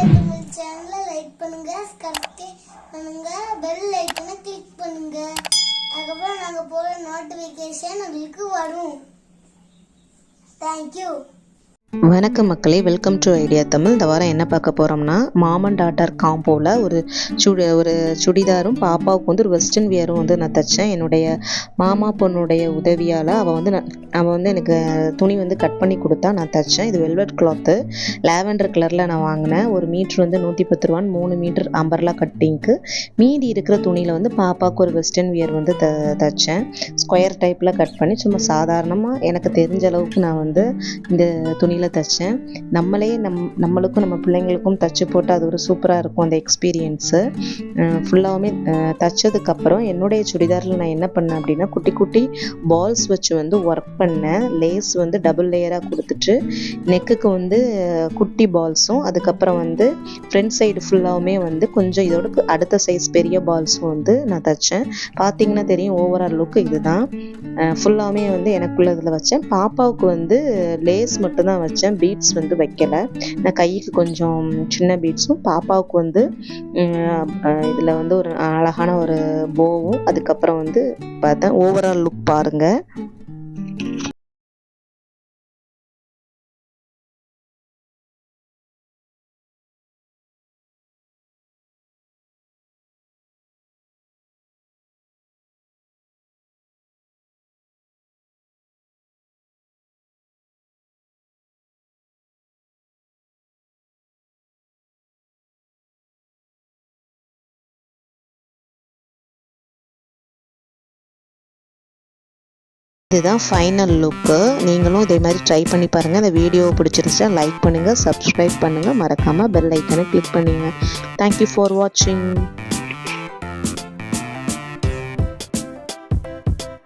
தமிழ் சேனலை லைக் பண்ணுங்க சப்ஸ்கிரைப் பண்ணுங்க பெல் ஐக்கனை கிளிக் பண்ணுங்க. அதுக்கப்புறம் நாங்கள் போகிற நோட்டிஃபிகேஷன் உங்களுக்கு வரும். தேங்க்யூ வணக்கம் மக்களே வெல்கம் டு ஐடியா தமிழ் இந்த வாரம் என்ன பார்க்க போகிறோம்னா மாமன் டாட்டர் காம்போவில் ஒரு சுடி ஒரு சுடிதாரும் பாப்பாவுக்கு வந்து ஒரு வெஸ்டர்ன் வியரும் வந்து நான் தைச்சேன். என்னுடைய மாமா பொண்ணுடைய உதவியால் அவள் வந்து நான் அவள் வந்து எனக்கு துணி வந்து கட் பண்ணி கொடுத்தா நான் தைச்சேன். இது வெல்வெட் கிளாத்து லாவெண்டர் கலரில் நான் வாங்கினேன். ஒரு மீட்ரு வந்து நூற்றி பத்து ரூபான்னு மூணு மீட்டர் அம்பர்லா கட்டிங்க்கு மீதி இருக்கிற துணியில் வந்து பாப்பாவுக்கு ஒரு வெஸ்டர்ன் வியர் வந்து த தைச்சேன். ஸ்கொயர் டைப்பில் கட் பண்ணி சும்மா சாதாரணமாக எனக்கு தெரிஞ்ச அளவுக்கு நான் வந்து இந்த துணியில் தைச்சேன். நம்மளே நம் நம்மளுக்கும் நம்ம பிள்ளைங்களுக்கும் தைச்சி போட்டு அது ஒரு சூப்பராக இருக்கும் அந்த எக்ஸ்பீரியன்ஸு ஃபுல்லாகவுமே தைச்சதுக்கப்புறம் என்னுடைய சுடிதாரில் நான் என்ன பண்ணேன் அப்படின்னா குட்டி குட்டி பால்ஸ் வச்சு வந்து ஒர்க் பண்ணேன். லேஸ் வந்து டபுள் லேயராக கொடுத்துட்டு நெக்குக்கு வந்து குட்டி பால்ஸும் அதுக்கப்புறம் வந்து ஃப்ரண்ட் சைடு ஃபுல்லாகவுமே வந்து கொஞ்சம் இதோட அடுத்த சைஸ் பெரிய பால்ஸும் வந்து நான் தைச்சேன். பார்த்தீங்கன்னா தெரியும் ஓவரால் லுக் இதுதான். ஃபுல்லாகவுமே வந்து எனக்குள்ள இதில் வச்சேன். பாப்பாவுக்கு வந்து லேஸ் மட்டும்தான் வச்சேன். பீட்ஸ் வந்து வைக்கல. நான் கைக்கு கொஞ்சம் சின்ன பீட்ஸும் பாப்பாவுக்கு வந்து இதில் வந்து ஒரு அழகான ஒரு போவும் அதுக்கப்புறம் வந்து பார்த்தேன். ஓவரால் லுக் பாருங்கள் இதுதான் ஃபைனல் லுக்கு நீங்களும் இதே மாதிரி ட்ரை பண்ணி பாருங்கள் இந்த வீடியோ பிடிச்சிருந்துச்சா லைக் பண்ணுங்கள் சப்ஸ்கிரைப் பண்ணுங்கள் மறக்காமல் பெல் ஐக்கனை கிளிக் பண்ணுங்கள் தேங்க்யூ ஃபார் வாட்சிங்